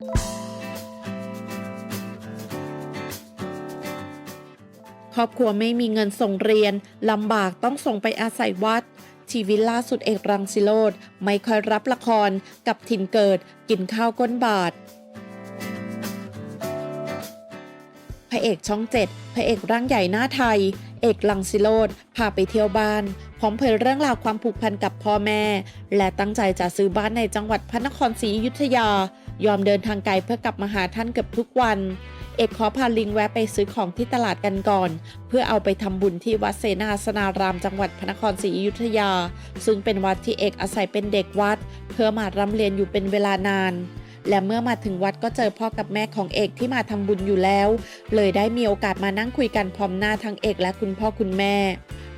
ครอบครัวไม่มีเงินส่งเรียนลำบากต้องส่งไปอาศัยวัด ชีวิตล่าสุดเอกรังสิโรดไม่ค่อยรับละครกับถิ่นเกิดกินข้าวก้นบาทพระเอกช่องเจ็ดพระเอกร่างใหญ่หน้าไทย เอกลังสิโรดพาไปเที่ยวบ้าน พร้อมเผยเรื่องราวความผูกพันกับพ่อแม่ และตั้งใจจะซื้อบ้านในจังหวัดพระนครศรีอยุธยา ยอมเดินทางไกลเพื่อกลับมาหาท่านเกือบทุกวัน เอกขอพาลิงแวะไปซื้อของที่ตลาดกันก่อน เพื่อเอาไปทำบุญที่วัดเสนาสนารามจังหวัดพระนครศรีอยุธยา ซึ่งเป็นวัดที่เอกอาศัยเป็นเด็กวัด เพื่อมาร่ำเรียนอยู่เป็นเวลานานและเมื่อมาถึงวัดก็เจอพ่อกับแม่ของเอกที่มาทำบุญอยู่แล้ว เลยได้มีโอกาสมานั่งคุยกันพร้อมหน้าทั้งเอกและคุณพ่อคุณแม่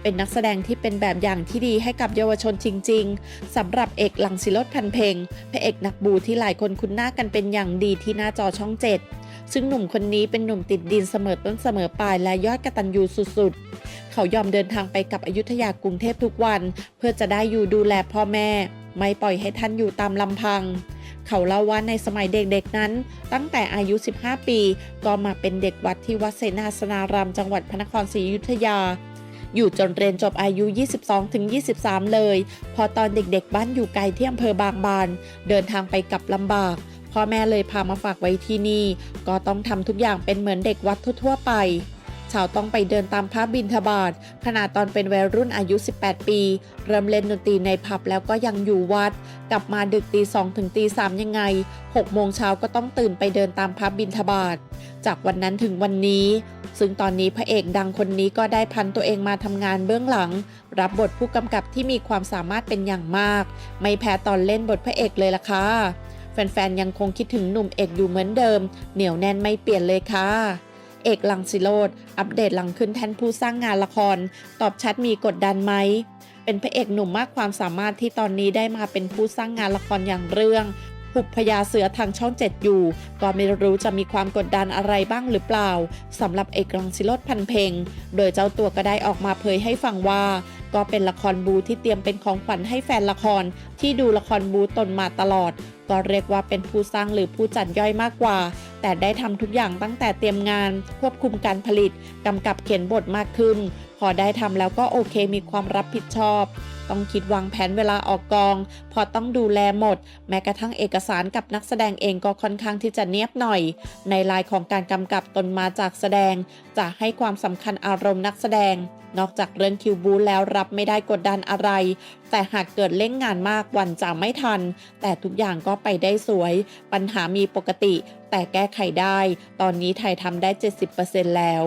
เป็นนักแสดงที่เป็นแบบอย่างที่ดีให้กับเยาวชนจริง ๆสำหรับเอกหลังสิรถพันเพลงพระเอกนักบูที่หลายคนคุ้นหน้ากันเป็นอย่างดีที่หน้าจอช่องเจ็ดซึ่งหนุ่มคนนี้เป็นหนุ่มติดดินเสมอต้นเสมอปลายและยอดกระตันยูสุดๆ เขายอมเดินทางไปกับอยุธยากรุงเทพทุกวัน เพื่อจะได้อยู่ดูแลพ่อแม่ ไม่ปล่อยให้ท่านอยู่ตามลำพัง เขาเล่าว่าในสมัยเด็กๆนั้น ตั้งแต่อายุ 15 ปี ก็มาเป็นเด็กวัดที่วัดเสนาสนารามจังหวัดพระนครศรีอยุธยา อยู่จนเรียนจบอายุ 22-23 เลย พอตอนเด็กๆ บ้านอยู่ไกลที่อำเภอบางบาน เดินทางไปกลับลำบาก พ่อแม่เลยพามาฝากไว้ที่นี่ ก็ต้องทำทุกอย่างเป็นเหมือนเด็กวัดทั่วๆไปชาวต้องไปเดินตามพระบินทบาทขณะตอนเป็นวัยรุ่นอายุ 18 ปี เริ่มเล่นดนตรีในผับแล้วก็ยังอยู่วัด กลับมาดึกตีสองถึงตีสามยังไง6โมงเช้าก็ต้องตื่นไปเดินตามพระบินทบาท จากวันนั้นถึงวันนี้ ซึ่งตอนนี้พระเอกดังคนนี้ก็ได้พันตัวเองมาทำงานเบื้องหลัง รับบทผู้กำกับที่มีความสามารถเป็นอย่างมาก ไม่แพ้ตอนเล่นบทพระเอกเลยล่ะค่ะแฟนๆ ยังคงคิดถึงหนุ่มเอกอยู่เหมือนเดิม เหนียวแน่นไม่เปลี่ยนเลยค่ะ เอกลังสิโรดอัปเดตหลังขึ้นแทนผู้สร้างงานละคร ตอบชัดมีกดดันไหม เป็นพระเอกหนุ่มมากความสามารถที่ตอนนี้ได้มาเป็นผู้สร้างงานละครอย่างเรื่อง หุบพญาเสือทางช่องเจ็ดอยู่ ก็ไม่รู้จะมีความกดดันอะไรบ้างหรือเปล่าสำหรับเอกลังสิโรดพันเพลงโดยเจ้าตัวก็ได้ออกมาเผยให้ฟังว่า ก็เป็นละครบูที่เตรียมเป็นของขวัญให้แฟนละคร ที่ดูละครบูตนมาตลอด ก็เรียกว่าเป็นผู้สร้างหรือผู้จัดย่อยมากกว่า แต่ได้ทำทุกอย่างตั้งแต่เตรียมงาน ควบคุมการผลิตกำกับเขียนบทมากขึ้นพอได้ทำแล้วก็โอเคมีความรับผิดชอบ ต้องคิดวางแผนเวลาออกกอง พอต้องดูแลหมด แม้กระทั่งเอกสารกับนักแสดงเองก็ค่อนข้างที่จะเนียบหน่อย ในลายของการกำกับตนมาจากแสดง จะให้ความสำคัญอารมณ์นักแสดง นอกจากเรื่องคิวบูแล้วรับไม่ได้กดดันอะไร แต่หากเกิดเล่นงานมากวันจะไม่ทัน แต่ทุกอย่างก็ไปได้สวย ปัญหามีปกติ แต่แก้ไขได้ ตอนนี้ไทยทำได้ 70%แล้ว